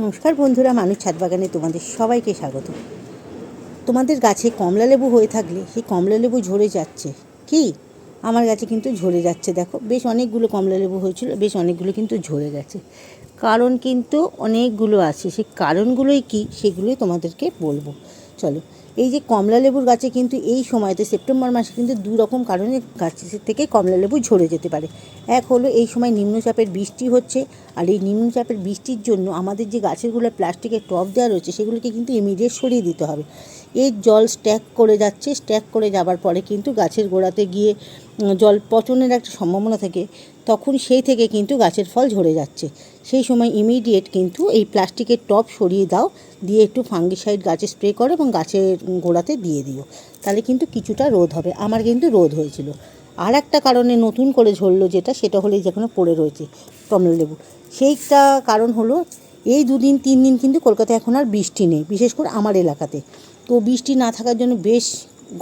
নমস্কার বন্ধুরা, মানুষ ছাদ বাগানে তোমাদের সবাইকে স্বাগত। তোমাদের গাছে কমলা লেবু হয়ে থাকলে সেই কমলা লেবু ঝরে যাচ্ছে। কি? আমার গাছে কিন্তু ঝরে যাচ্ছে, দেখো। বেশ অনেকগুলো কমলা লেবু হয়েছিল, বেশ অনেকগুলো কিন্তু ঝরে গেছে। কারণ কিন্তু অনেকগুলো আছে। সেই কারণগুলোই কি? সেগুলোই তোমাদেরকে বলব। চলো। এই যে কমলা লেবুর গাছে কিন্তু এই সময়তে, সেপ্টেম্বর মাসে কিন্তু দু রকম কারণে গাছের থেকে কমলা লেবু ঝরে যেতে পারে। এক হলো এই সময় নিম্নচাপের বৃষ্টি হচ্ছে, আর এই নিম্নচাপের বৃষ্টির জন্য আমাদের যে গাছেরগুলো প্লাস্টিকের টব দেওয়া রয়েছে, সেগুলোকে কিন্তু ইমিডিয়েট সরিয়ে দিতে হবে। এই জল স্ট্যাক করে যাচ্ছে স্ট্যাক করে যাবার পরে কিন্তু গাছের গোড়াতে গিয়ে জল পচনের একটা সম্ভাবনা থাকে, তখন সেই থেকে কিন্তু গাছের ফল ঝরে যাচ্ছে। সেই সময় ইমিডিয়েট কিন্তু এই প্লাস্টিকের টব সরিয়ে দাও, দিয়ে একটু ফাঙ্গিসাইড গাছে স্প্রে করো এবং গাছের গোড়াতে দিয়ে দিও। তাহলে কিন্তু কিছুটা রোধ হবে। আমার কিন্তু রোধ হয়েছিল। আর একটা কারণে নতুন করে ঝরলো যেটা, সেটা হলো যেখানে পড়ে রয়েছে কমলা লেবু সেইটা কারণ হলো এই দুদিন, তিন দিন কিন্তু কলকাতায় এখন আর বৃষ্টি নেই, বিশেষ করে আমার এলাকাতে। তো বৃষ্টি না থাকার জন্য বেশ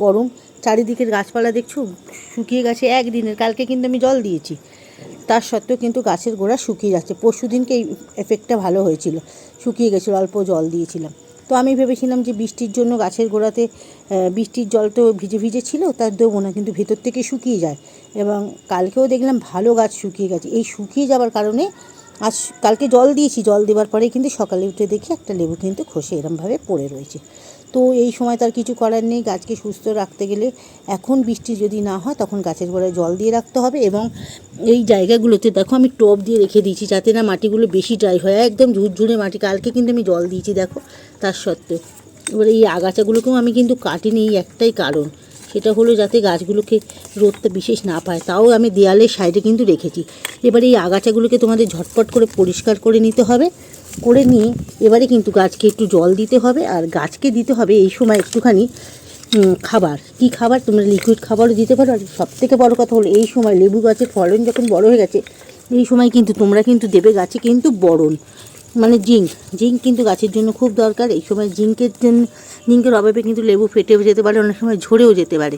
গরম। চারিদিকের গাছপালা দেখছ, শুকিয়ে গেছে একদিনের, কালকে কিন্তু আমি জল দিয়েছি। তার সত্ত্বেও কিন্তু গাছের গোড়া শুকিয়ে যাচ্ছে। পরশু দিনকে এই এফেক্টটা ভালো হয়েছিল, শুকিয়ে গেছিল, অল্প জল দিয়েছিলাম। তো আমি ভেবেছিলাম যে বৃষ্টির জন্য গাছের গোড়াতে বৃষ্টির জল তো ভিজে ভিজে ছিল, তার দেবো না কিন্তু ভেতর থেকে শুকিয়ে যায়। এবং কালকেও দেখলাম ভালো গাছ শুকিয়ে গেছে। এই শুকিয়ে যাওয়ার কারণে আজ কালকে জল দিয়েছি, জল দেওয়ার পরে কিন্তু সকালে উঠে দেখি একটা লেবু কিন্তু খসে এরমভাবে পড়ে রয়েছে। তো এই সময় তার কিছু করার নেই, গাছকে সুস্থ রাখতে গেলে এখন বৃষ্টি যদি না হয় তখন গাছের গোড়ায় জল দিয়ে রাখতে হবে এবং এই জায়গাগুলোতে দেখো আমি টব দিয়ে রেখে দিয়েছি যাতে না মাটিগুলো বেশি ড্রাই হয়। একদম ঝুরঝুরে মাটি, কালকে কিন্তু আমি জল দিয়েছি দেখো, তার সত্ত্বেও। এবারে এই আগাছাগুলোকেও আমি কিন্তু কাটিনি একটাই কারণ। সেটা হলো যাতে গাছগুলোকে রোদটা বিশেষ না পায়। তাও আমি দেয়ালের সাইডে কিন্তু রেখেছি। এবারে এই আগাছাগুলোকে তোমাদের ঝটপট করে পরিষ্কার করে নিতে হবে। করে নিয়ে এবারে কিন্তু গাছকে একটু জল দিতে হবে আর গাছকে দিতে হবে এই সময় একটুখানি খাবার। কি খাবার? তোমরা লিকুইড খাবারও দিতে পারো। আর সব থেকে বড়ো কথা হলো এই সময় লেবু গাছের ফলন যখন বড় হয়ে গেছে, এই সময় কিন্তু তোমরা কিন্তু দেবে গাছে কিন্তু বরণ। মানে জিঙ্ক। জিঙ্ক কিন্তু গাছের জন্য খুব দরকার। এই সময় জিঙ্কের জন্য, জিঙ্কের অভাবে কিন্তু লেবু ফেটেও যেতে পারে, অনেক সময় ঝরেও যেতে পারে।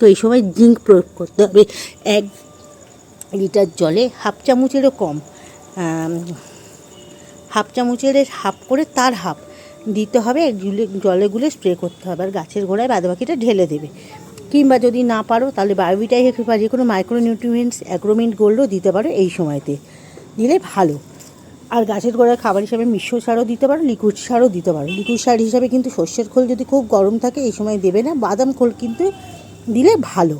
তো এই সময় জিঙ্ক প্রয়োগ করতে হবে। এক লিটার জলে হাফ চামচেরও কম হাফ চামচের হাফ করে তার হাফ দিতে হবে। গুলে জলে গুলে স্প্রে করতে হবে। আর গাছের গোড়ায় বাদবাকিটা ঢেলে দেবে। কিংবা যদি না পারো, তাহলে বায়োবিটাই বা যে কোনো মাইক্রো নিউট্রিয়েন্টস অ্যাগ্রোমিন্ট গোল্ডও দিতে পারো এই সময়তে। দিলে ভালো। আর গাছের গোড়ায় খাবার হিসাবে মিশ্র সারও দিতে পারো লিকুইড সারও দিতে পারো। লিকুইড সার হিসাবে কিন্তু সর্ষের খোল যদি খুব গরম থাকে, এই সময় দেবে না। বাদাম খোল কিন্তু দিলে ভালো।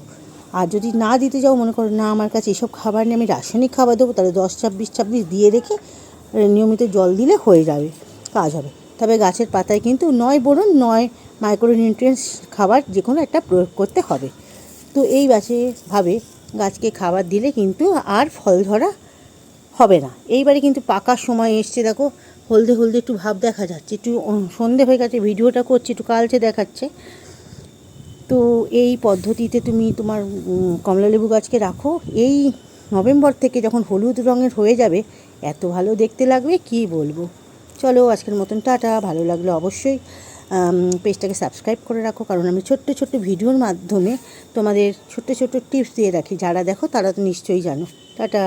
আর যদি না দিতে যাও, মনে করো, না, আমার কাছে এসব খাবার নিয়ে আমি রাসায়নিক খাবার দেবো তাহলে দশ, ছাব্বিশ ছাব্বিশ দিয়ে রেখে নিয়মিত জল দিলে হয়ে যাবে, কাজ হবে। তবে গাছের পাতায় কিন্তু নয় বোরন নয় মাইক্রো মাইক্রোনিউট্রিয়েন্টস খাবার যে কোনো একটা প্রয়োগ করতে হবে। তো এই বাসে ভাবে গাছকে খাবার দিলে কিন্তু আর ফল ধরা হবে না। এইবারে কিন্তু পাকার সময় এসছে, দেখো, হলদে হলদে একটু ভাব দেখা যাচ্ছে, একটু সন্ধে হয়ে গেছে, ভিডিওটা করছি, একটু কালচে দেখাচ্ছে। তো এই পদ্ধতিতে তুমি তোমার কমলালেবু গাছকে রাখো। এই নভেম্বর থেকে যখন হলুদ রঙের হয়ে যাবে, এত ভালো দেখতে লাগবে, কি বলব? চলো, আজকের মতন টাটা, ভালো লাগলে অবশ্যই পেজটাকে সাবস্ক্রাইব করে রাখো, কারণ আমি ছোট্ট ছোট্ট ভিডিওর মাধ্যমে তোমাদের ছোট্ট ছোট্ট টিপস দিয়ে রাখি। যারা দেখো, তারা তো নিশ্চয়ই জানো। টাটা।